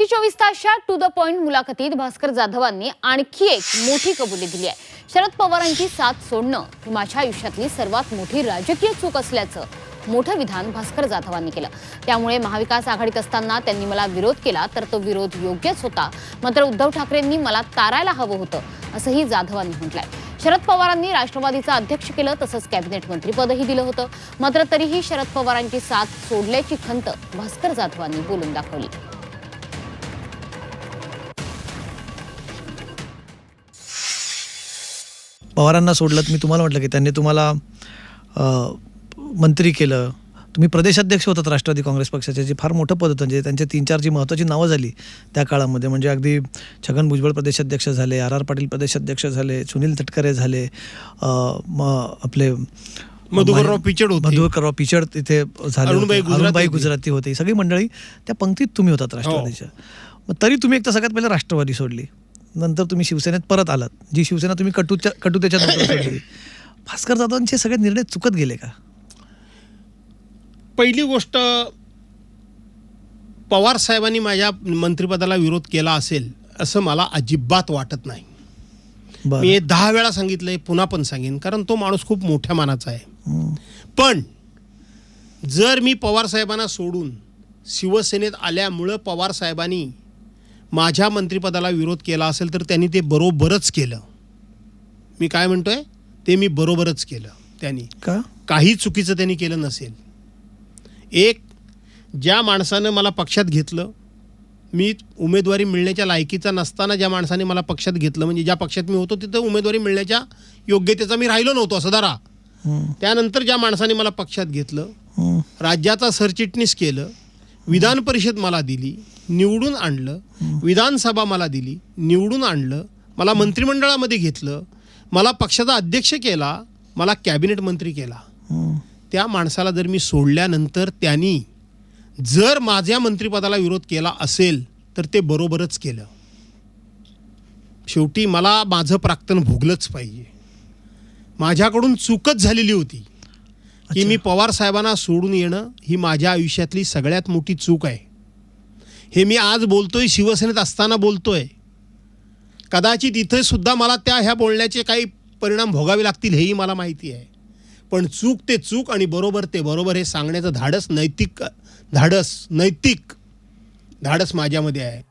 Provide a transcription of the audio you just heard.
ही चोवीस तासच्या to the point मुलाखतीत भास्कर जाधवांनी आणखी एक मोठी कबुली दिली आहे. शरद पवारांची साथ सोडणं ही माझ्या आयुष्यातली सर्वात मोठी राजकीय चूक असल्याचं मोठं विधान भास्कर जाधवांनी केलं. त्यामुळे महाविकास आघाडीत असताना त्यांनी मला विरोध केला तर तो विरोध योग्यच होता. मात्र उद्धव ठाकरेंनी मला तारायला हवं होतं असंही जाधवांनी म्हटलंय. शरद पवारांनी राष्ट्रवादीचं अध्यक्ष केलं तसंच कॅबिनेट मंत्रीपदही दिलं होतं. मात्र तरीही शरद पवारांची साथ सोडल्याची खंत भास्कर जाधवांनी बोलून दाखवली. पवारांना सोडलं मी तुम्हाला म्हटलं की त्यांनी तुम्हाला मंत्री केलं तुम्ही प्रदेशाध्यक्ष होतात राष्ट्रवादी काँग्रेस पक्षाचे जे फार मोठं पद होतं म्हणजे त्यांचे तीन चार जी महत्त्वाची नावं झाली त्या काळामध्ये म्हणजे अगदी छगन भुजबळ प्रदेशाध्यक्ष झाले आर आर पाटील प्रदेशाध्यक्ष झाले सुनील तटकरे झाले अ, म आपले मधुकरराव पिचड. मधुकरराव पिचड तिथे झाले अरुणबाई. गुजराती होती. ही सगळी मंडळी त्या पंक्तीत तुम्ही होतात राष्ट्रवादीच्या मग तरी तुम्ही एक तर सगळ्यात पहिले राष्ट्रवादी सोडली नंतर तुम्ही शिवसेनेत परत आलात जी शिवसेना तुम्ही कटूच्या कटुतेच्या नंतर सोडली. भास्कर जाधवांचे सगळे निर्णय चुकत गेले का? पहिली गोष्ट पवार साहेबांनी माझ्या मंत्रिपदाला विरोध केला असेल असं मला अजिबात वाटत नाही. मी दहा वेळा सांगितलंय पुन्हा पण सांगेन कारण तो माणूस खूप मोठ्या मानाचा आहे. पण जर मी पवार साहेबांना सोडून शिवसेनेत आल्यामुळं पवार साहेबांनी माझ्या मंत्रिपदाला विरोध केला असेल तर त्यांनी ते बरोबरच केलं. मी काय म्हणतोय? ते मी बरोबरच केलं त्यांनी. का? काही चुकीचं त्यांनी केलं नसेल. एक ज्या माणसानं मला पक्षात घेतलं मी उमेदवारी मिळण्याच्या लायकीचा नसताना ज्या माणसाने मला पक्षात घेतलं म्हणजे ज्या पक्षात मी होतो तिथं उमेदवारी मिळण्याच्या योग्यतेचा मी राहिलो नव्हतो असं हम्म. त्यानंतर ज्या माणसाने मला पक्षात घेतलं. राज्याचा सरचिटणीस केलं विधान परिषद मला दिली निवडून आणलं विधानसभा मला दिली निवडून आणलं मला मंत्रिमंडळामध्ये घेतलं मला पक्षाचा अध्यक्ष केला मला कॅबिनेट मंत्री केला. त्या माणसाला जर मी सोडल्यानंतर त्यांनी जर माझ्या मंत्रिपदाला विरोध केला असेल तर ते बरोबरच केलं शेवटी मला माझं प्राक्तन भोगलंच पाहिजे माझ्याकडून चूकच झालेली होती की. मी पवार साहेबांना सोडून येणं ही माझ्या आयुष्यातली सगळ्यात मोठी चूक आहे हे मी आज बोलतोय शिवसेनेत असताना बोलतोय. कदाचित इथे सुद्धा मला त्या ह्या बोलण्याचे काही परिणाम भोगावे लागतील हेही मला माहिती आहे. पण चूक ते चूक आणि बरोबर ते बरोबर हे सांगण्याचं धाडस नैतिक धाडस नैतिक धाडस माझ्यामध्ये आहे.